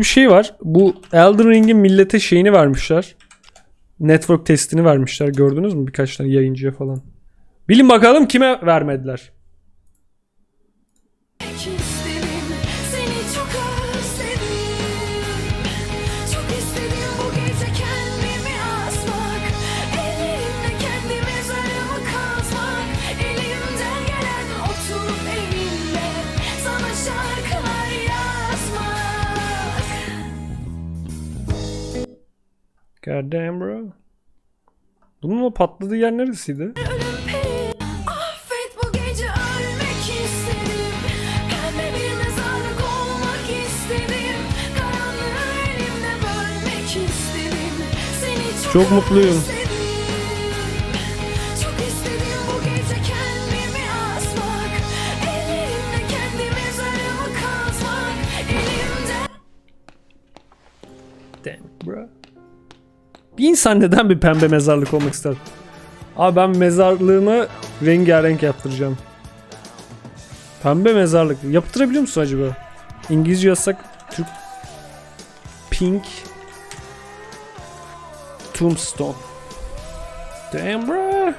Bir şey var. Bu Elden Ring'in millete şeyini vermişler. Network testini vermişler. Gördünüz mü birkaç tane yayıncıya falan. Bilin bakalım kime vermediler. God damn bro. Bunun o patladığı yer neresiydi? Çok, mutluyum. Damn bro. Bir insan neden bir pembe mezarlık olmak ister? Abi ben mezarlığımı rengarenk yaptıracağım. Pembe mezarlık. Yaptırabiliyor musun acaba? İngilizce yazsak Türk Pink Tombstone. Damn bro.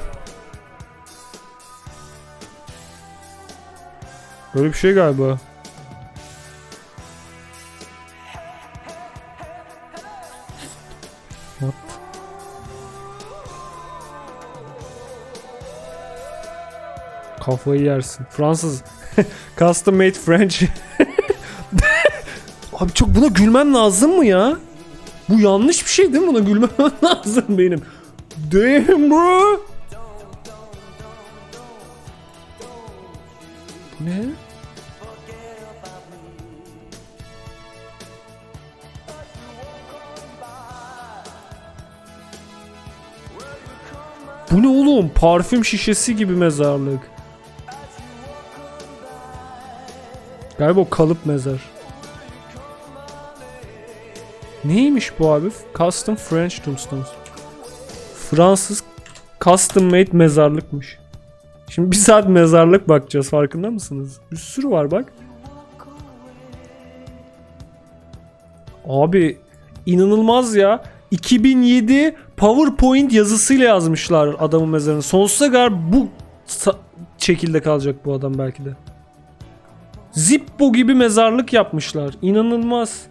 Böyle bir şey galiba. What? Kafayı yersin. Fransız. Custom made French. Abi çok buna gülmem lazım mı ya? Bu yanlış bir şey değil mi? Buna gülmem lazım benim. Damn bro. Bu Ne? Bu ne oğlum? Parfüm şişesi gibi mezarlık. Galiba o kalıp mezar. Neymiş bu abi? Custom French Tombstones. Fransız custom made mezarlıkmış. Şimdi bir saat mezarlık bakacağız farkında mısınız? Bir sürü var bak. Abi inanılmaz ya. 2007 PowerPoint yazısıyla yazmışlar adamın mezarını. Sonsuza kadar bu şekilde kalacak bu adam belki de. Zippo gibi mezarlık yapmışlar. İnanılmaz.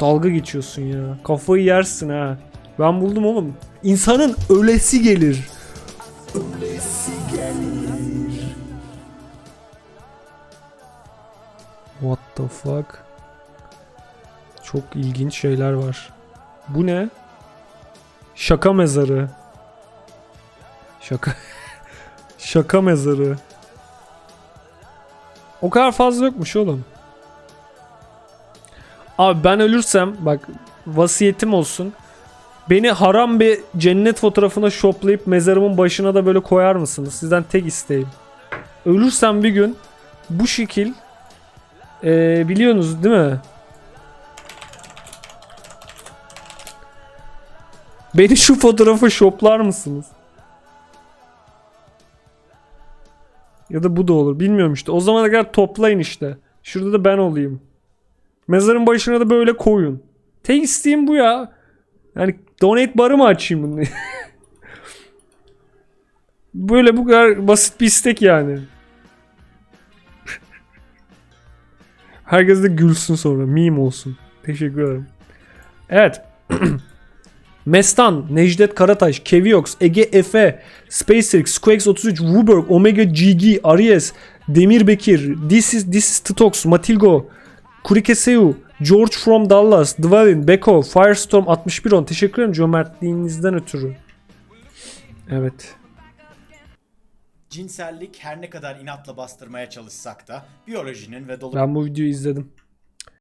Dalga geçiyorsun ya. Kafayı yersin ha. Ben buldum oğlum. İnsanın ölesi gelir. Ölesi gelir. What the fuck? Çok ilginç şeyler var. Bu ne? Şaka mezarı. Şaka. Şaka mezarı. O kadar fazla yokmuş oğlum. Abi ben ölürsem bak vasiyetim olsun. Beni haram bir cennet fotoğrafına şoplayıp mezarımın başına da böyle koyar mısınız? Sizden tek isteğim. Ölürsem bir gün bu şekil eee, biliyorsunuz değil mi? Beni şu fotoğrafa şoplar mısınız? Ya da bu da olur. Bilmiyorum işte. O zamana kadar toplayın işte. Şurada da ben olayım. Mezarın başına da böyle koyun. Tek isteğim bu ya. Yani donate barı mı açayım bunu? böyle bu kadar basit bir istek yani. Herkes de gülsün sonra. Meme olsun. Teşekkür ederim. Evet. Mestan, Necdet Karataş, Keviox, Ege Efe, SpaceX, Squax 33, Wuberg, Omega GG, Aries, Demir Bekir, This is, This is Titox, Matilgo, Kurikeseu, George from Dallas, Dwayne, Beko, Firestorm 6110. Teşekkür ederim cömertliğinizden ötürü. Evet. Cinsellik her ne kadar inatla bastırmaya çalışsak da biyolojinin ve dolu Ben bu videoyu izledim.